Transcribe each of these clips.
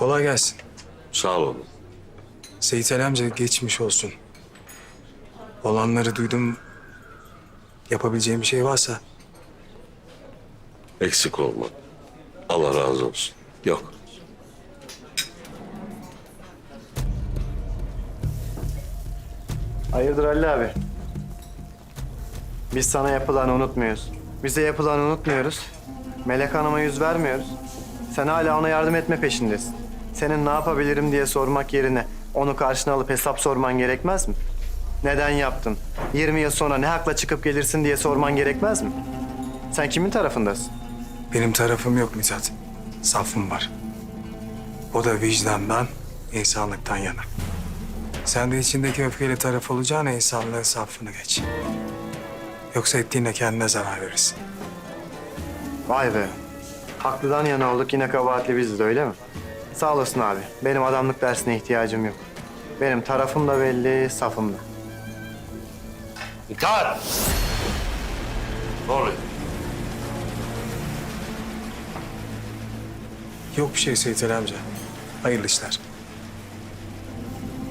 Kolay gelsin. Sağ olun. Seyit Ali amca geçmiş olsun. Olanları duydum. Yapabileceğim bir şey varsa Eksik olma. Allah razı olsun. Yok. Hayırdır Halil abi? Biz sana yapılanı unutmuyoruz. Bize yapılanı unutmuyoruz. Melek Hanım'a yüz vermiyoruz. Sen hala ona yardım etme peşindesin. Senin ne yapabilirim diye sormak yerine onu karşına alıp hesap sorman gerekmez mi? Neden yaptın? 20 yıl sonra ne hakla çıkıp gelirsin diye sorman gerekmez mi? Sen kimin tarafındasın? benim tarafım yok Mithat. Safım var. O da vicdandan, insanlıktan yana. Sen de içindeki öfkeyle taraf olacağına insanlığın safını geç. Yoksa ettiğinde kendine zarar verirsin. Vay be. Haklıdan yana olduk yine kabahatli biziz öyle mi? Sağ olasın abi. Benim adamlık dersine ihtiyacım yok. Benim tarafım da belli, safım da. İntihar! Ne oluyor? Yok bir şey Seyit Ali amca. Hayırlı işler.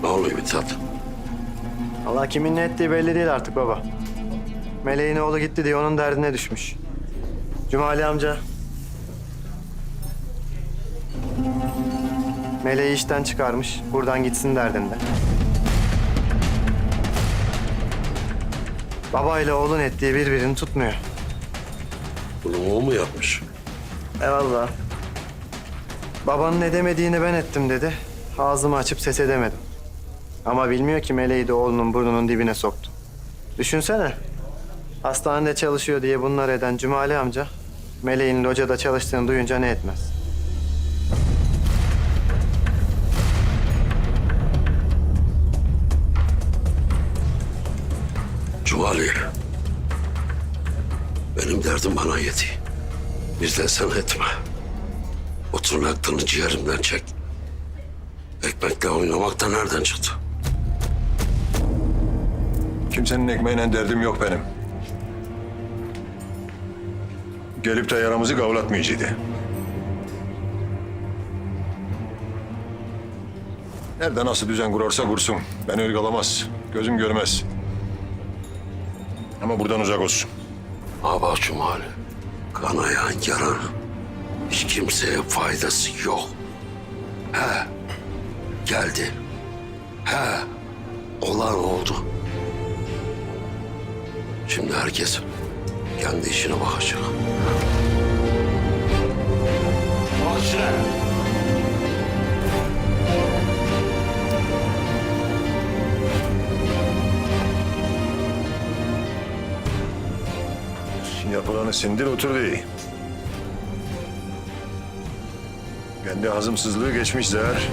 Ne oluyor Mithat? Allah kimin ne ettiği belli değil artık baba. Meleğin oğlu gitti diye onun derdine düşmüş. Cumali amca. Meleği işten çıkarmış. Buradan gitsin derdinde. Baba ile oğlun ettiği birbirini tutmuyor. Bunu o mu yapmış? Eyvallah. Babanın edemediğini ben ettim dedi. Ağzımı açıp ses edemedim. Ama bilmiyor ki meleği de oğlunun burnunun dibine soktu. Düşünsene. Hastanede çalışıyor diye bunlar eden Cumali amca... ...meleğin locada çalıştığını duyunca ne etmez. Cumali. Benim derdim bana yeti. Bizden sen etme. O tırnaklarını ciğerimden çek. Ekmekle oynamak da nereden çıktı? Kimsenin ekmeğiyle derdim yok benim. Gelip de yaramızı kavlatmayacaktı. Nerede nasıl düzen kurarsa kursun. Beni ırgalamaz. Gözüm görmez. Ama buradan uzak olsun. Ama Cumali, kanayan yaran hiç kimseye faydası yok. He, geldi. He, olan oldu. Şimdi herkes kendi işine bakacak. Yapılanı sindir otur değil. Kendi hazımsızlığı geçmiş zehir.